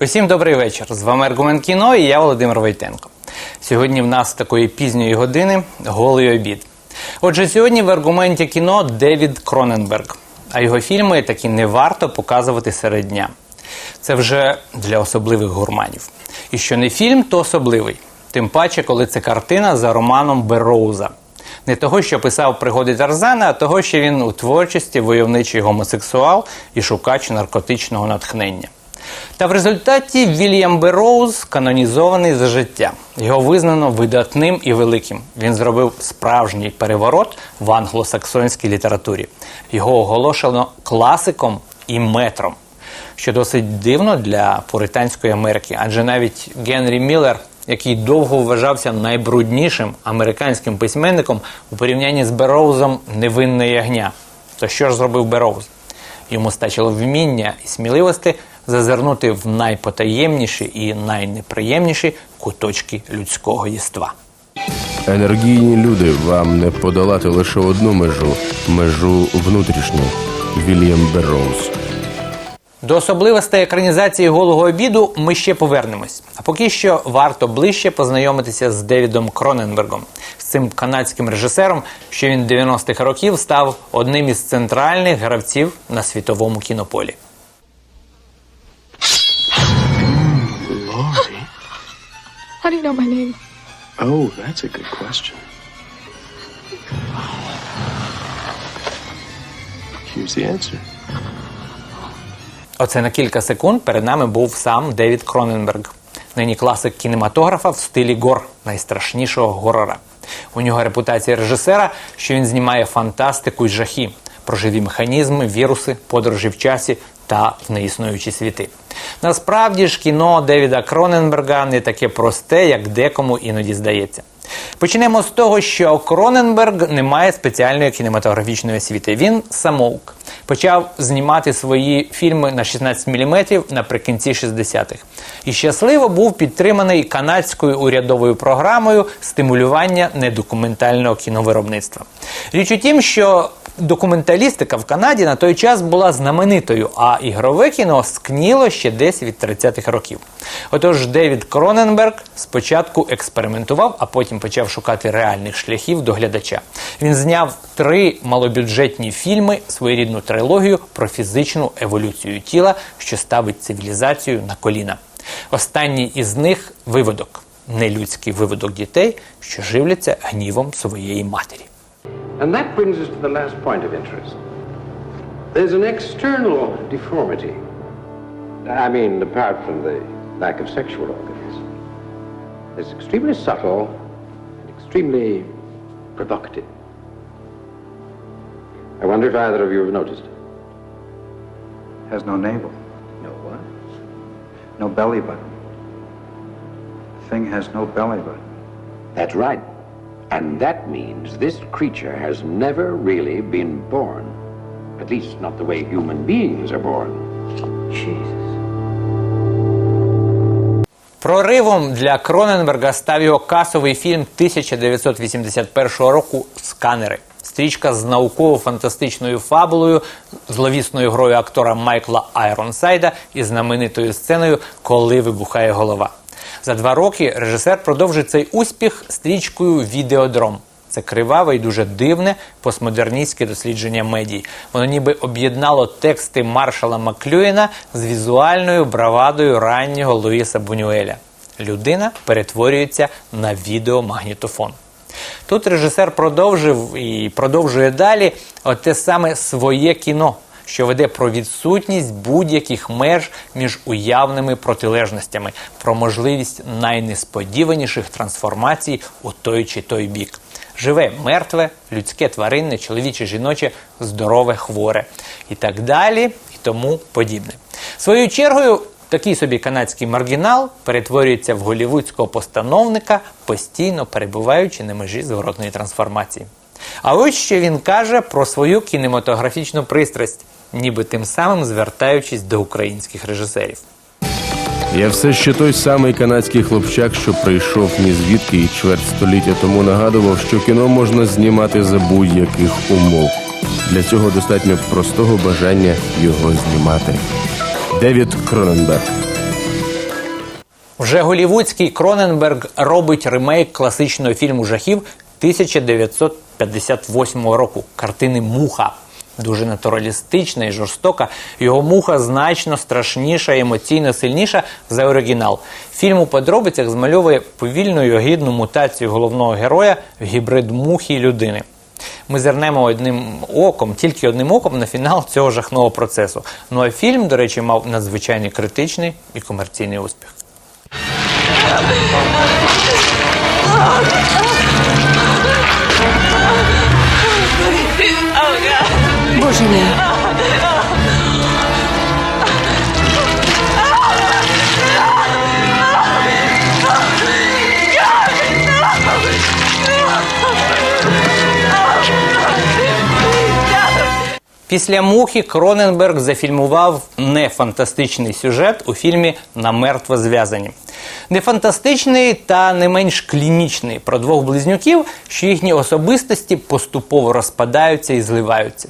Усім добрий вечір. З вами Аргумент кіно і я Володимир Войтенко. Сьогодні в нас такої пізньої години голий обід. Отже, сьогодні в аргументі кіно Девід Кроненберг, а його фільми таки не варто показувати серед дня. Це вже для особливих гурманів. І що не фільм, то особливий. Тим паче, коли це картина за романом Берроуза. Не того, що писав пригоди Тарзана, а того, що він у творчості войовничий гомосексуал і шукач наркотичного натхнення. Та в результаті Вільям Берроуз канонізований за життя. Його визнано видатним і великим. Він зробив справжній переворот в англосаксонській літературі. Його оголошено класиком і метром, що досить дивно для пуританської Америки, адже навіть Генрі Міллер, який довго вважався найбруднішим американським письменником, у порівнянні з Берроузом невинне ягня. То що ж зробив Берроуз? Йому стачило вміння і сміливості зазирнути в найпотаємніші і найнеприємніші куточки людського єства. Енергійні люди вам не подолати лише одну межу межу внутрішню. Вільям Берроуз. До особливостей екранізації голого обіду ми ще повернемось. А поки що варто ближче познайомитися з Девідом Кроненбергом, з цим канадським режисером, що він 90-х років став одним із центральних гравців на світовому кінополі. Laurie? How do you know my name? Oh, that's a good question. Here's the answer. Оце на кілька секунд перед нами був сам Девід Кроненберг, нині класик кінематографа в стилі гор, найстрашнішого горора. У нього репутація режисера, що він знімає фантастику й жахи про живі механізми, віруси, подорожі в часі та в неіснуючі світи. Насправді ж кіно Девіда Кроненберга не таке просте, як декому іноді здається. Почнемо з того, що Кроненберг не має спеціальної кінематографічної освіти. Він самоук. Почав знімати свої фільми на 16 мм наприкінці 60-х. І щасливо був підтриманий канадською урядовою програмою стимулювання недокументального кіновиробництва. Річ у тім, що документалістика в Канаді на той час була знаменитою, а ігрове кіно скніло ще десь від 30-х років. Отож, Девід Кроненберг спочатку експериментував, а потім почав шукати реальних шляхів до глядача. Він зняв три малобюджетні фільми, своєрідну трилогію про фізичну еволюцію тіла, що ставить цивілізацію на коліна. Останній із них виводок нелюдський виводок дітей, що живляться гнівом своєї матері. And that brings us to the last point of interest. There's an external deformity. I mean, apart from the lack of sexual organs. It's extremely subtle and extremely provocative. I wonder if either of you have noticed it. Has no navel, No what? no belly button. The thing has no belly button. That's right. And that means this creature has never really been born. At least not the way human beings are born. Jesus. Проривом для Кроненберга став його касовий фільм 1981 року Сканери. Стрічка з науково-фантастичною фабулою, зловісною грою актора Майкла Айронсайда і знаменитою сценою Коли вибухає голова. За два роки режисер продовжив цей успіх стрічкою Відеодром. Це криваве і дуже дивне постмодерністське дослідження медій. Воно ніби об'єднало тексти Маршала Маклюєна з візуальною бравадою раннього Луїса Бунюеля. Людина перетворюється на відеомагнітофон. Тут режисер продовжив і продовжує далі те саме своє кіно, що веде про відсутність будь-яких меж між уявними протилежностями, про можливість найнесподіваніших трансформацій у той чи той бік. Живе мертве, людське тваринне, чоловіче, жіноче, здорове, хворе і так далі, і тому подібне. Своєю чергою, такий собі канадський маргінал перетворюється в голівудського постановника, постійно перебуваючи на межі зворотної трансформації. А ось що він каже про свою кінематографічну пристрасть, ніби тим самим звертаючись до українських режисерів. Я все ще той самий канадський хлопчак, що прийшов ні звідки і чверть століття тому нагадував, що кіно можна знімати за будь-яких умов. Для цього достатньо простого бажання його знімати. Девід Кроненберг. Вже голівудський Кроненберг робить ремейк класичного фільму жахів 1958 року картини Муха. Дуже натуралістична і жорстока. Його муха значно страшніша і емоційно сильніша за оригінал. Фільм у подробицях змальовує повільну і огідну мутацію головного героя в гібрид мухи і людини. Ми зернемо одним оком, тільки одним оком на фінал цього жахного процесу. Ну а фільм, до речі, мав надзвичайний критичний і комерційний успіх. Боже мій. Після мухи Кроненберг зафільмував нефантастичний сюжет у фільмі Намертво зв'язані. Не фантастичний та не менш клінічний про двох близнюків, що їхні особистості поступово розпадаються і зливаються.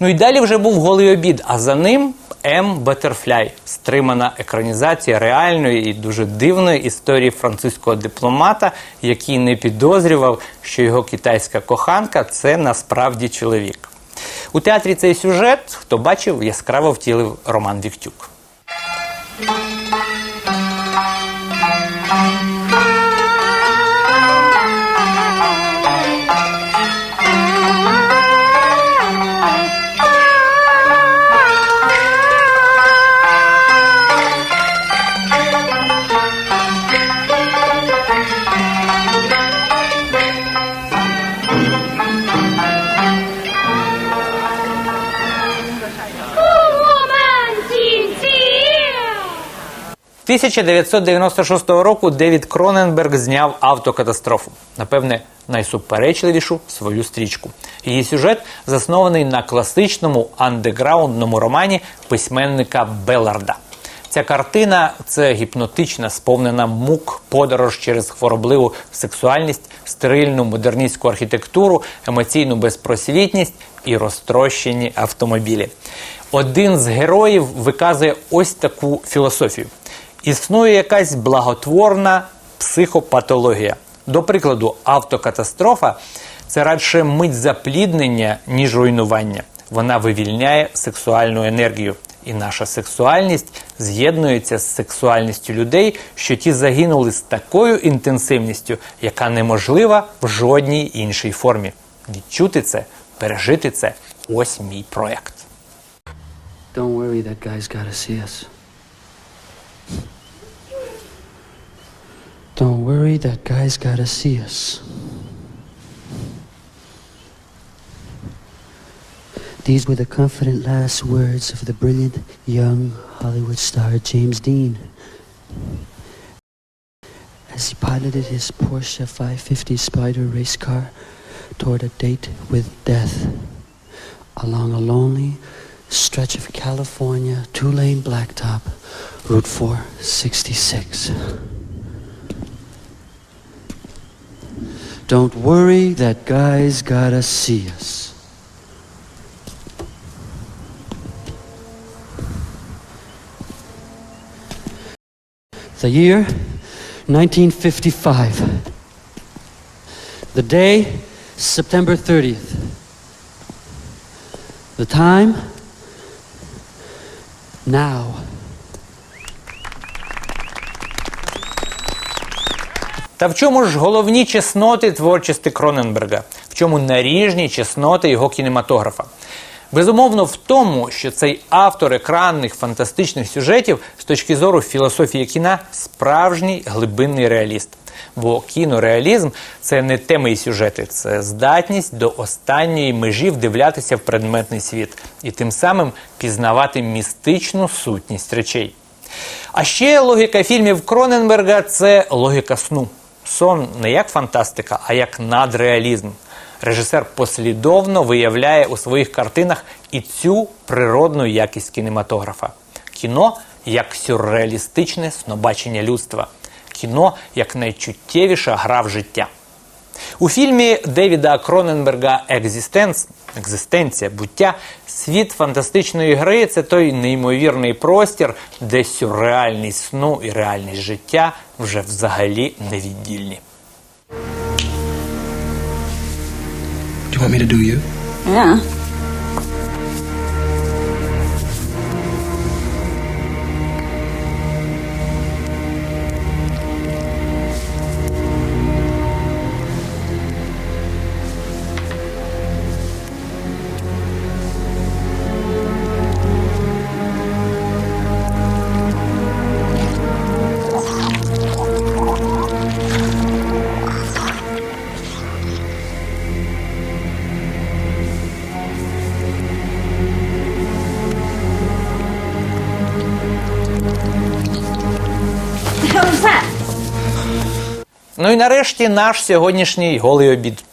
Ну і далі вже був голий обід, а за ним М. Батерфляй, стримана екранізація реальної і дуже дивної історії французького дипломата, який не підозрював, що його китайська коханка це насправді чоловік. У театрі цей сюжет, хто бачив, яскраво втілив Роман Віктюк. – 1996 року Девід Кроненберг зняв автокатастрофу. Напевне, найсуперечливішу свою стрічку. Її сюжет заснований на класичному андеграундному романі письменника Беларда. Ця картина це гіпнотична, сповнена мук, подорож через хворобливу сексуальність, стерильну модерністську архітектуру, емоційну безпросвітність і розтрощені автомобілі. Один з героїв виказує ось таку філософію: існує якась благотворна психопатологія. До прикладу, автокатастрофа це радше мить запліднення, ніж руйнування. Вона вивільняє сексуальну енергію. І наша сексуальність з'єднується з сексуальністю людей, що ті загинули з такою інтенсивністю, яка неможлива в жодній іншій формі. Відчути це, пережити це ось мій проект. Don't worry, that guy's gotta see us. Don't worry, that guy's gotta see us. These were the confident last words of the brilliant young Hollywood star James Dean as he piloted his Porsche 550 Spider race car toward a date with death along a lonely stretch of California two lane blacktop, Route 466. Don't worry, that guy's gotta see us. The year 1955. The day, September 30th. The time, now. Та в чому ж головні чесноти творчості Кроненберга? В чому наріжні чесноти його кінематографа? Безумовно, в тому, що цей автор екранних фантастичних сюжетів з точки зору філософії кіна справжній глибинний реаліст. Бо кінореалізм це не теми і сюжети, це здатність до останньої межі вдивлятися в предметний світ і тим самим пізнавати містичну сутність речей. А ще логіка фільмів Кроненберга це логіка сну. Сон не як фантастика, а як надреалізм. Режисер послідовно виявляє у своїх картинах і цю природну якість кінематографа. Кіно як сюрреалістичне снобачення людства, кіно як найчуттєвіша гра в життя. У фільмі Девіда Кроненберга Екзистенс екзистенція, буття, світ фантастичної гри це той неймовірний простір, де сюрреальність сну і реальність життя вже взагалі невіддільні. Do you want me to do you? Yeah. Ну і нарешті наш сьогоднішній голий обід.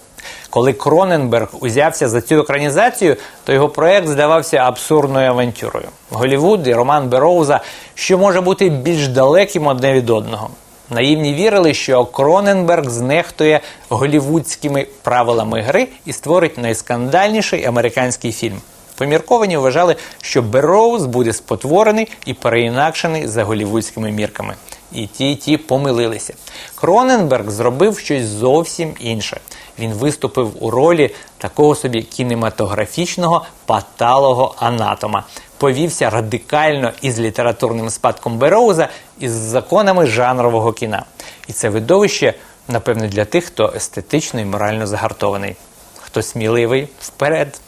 Коли Кроненберг узявся за цю екранізацію, то його проект здавався абсурдною авантюрою. Голівуд і Роман Бероуза, що може бути більш далеким одне від одного. Наївні вірили, що Кроненберг знехтує голівудськими правилами гри і створить найскандальніший американський фільм. Помірковані вважали, що Бероуз буде спотворений і переінакшений за голівудськими мірками. І ті, і ті помилилися. Кроненберг зробив щось зовсім інше. Він виступив у ролі такого собі кінематографічного паталого анатома. Повівся радикально із літературним спадком Бероуза і з законами жанрового кіна. І це видовище, напевне, для тих, хто естетично і морально загартований. Хто сміливий вперед.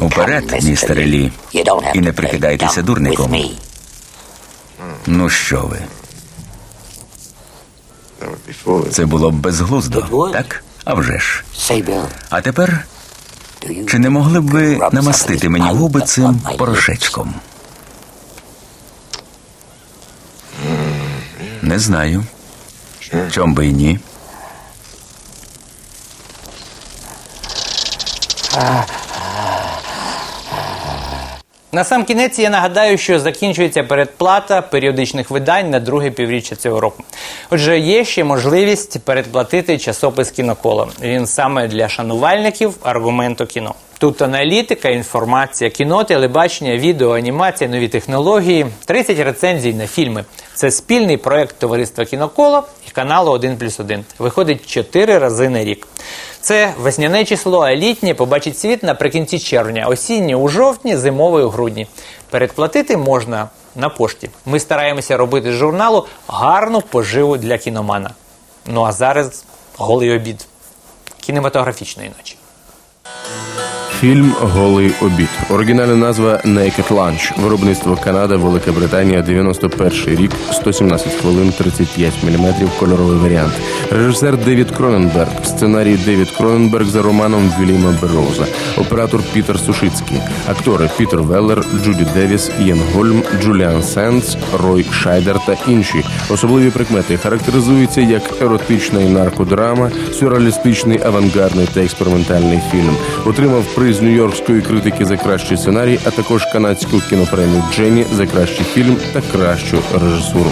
Уперед, містере Лі, і не прикидайтеся дурником. Ну що ви? Це було б безглуздо, так? А вже ж. А тепер чи не могли б ви намастити мені губи цим порошечком? Не знаю. Чом би й ні. На сам кінець я нагадаю, що закінчується передплата періодичних видань на друге півріччя цього року. Отже, є ще можливість передплатити часопис кіноколо. Він саме для шанувальників аргументу кіно. Тут аналітика, інформація, кіно, телебачення, відео, анімація, нові технології, 30 рецензій на фільми. Це спільний проект товариства Кіноколо і каналу 1 плюс 1. Виходить 4 рази на рік. Це весняне число, а літнє побачить світ наприкінці червня, осіннє у жовтні, зимове у грудні. Передплатити можна на пошті. Ми стараємося робити з журналу гарну поживу для кіномана. Ну а зараз голий обід кінематографічної ночі. Фільм Голий обід. Оригінальна назва Naked Lunch. Виробництво Канада, Велика Британія, 91 рік, 117 хвилин, 35 мм, кольоровий варіант. Режисер Девід Кроненберг. Сценарій Девід Кроненберг за романом Вільяма Бероуза. Оператор Пітер Сушицький. Актори Пітер Веллер, Джуді Девіс, Ієн Гольм, Джуліан Сенс, Рой Шайдер та інші. Особливі прикмети характеризуються як еротична і наркодрама, сюрреалістичний, авангардний та експериментальний фільм. Отримав приз Нью-Йоркської критики за кращий сценарій, а також канадську кінопремію Джені за кращий фільм та кращу режисуру.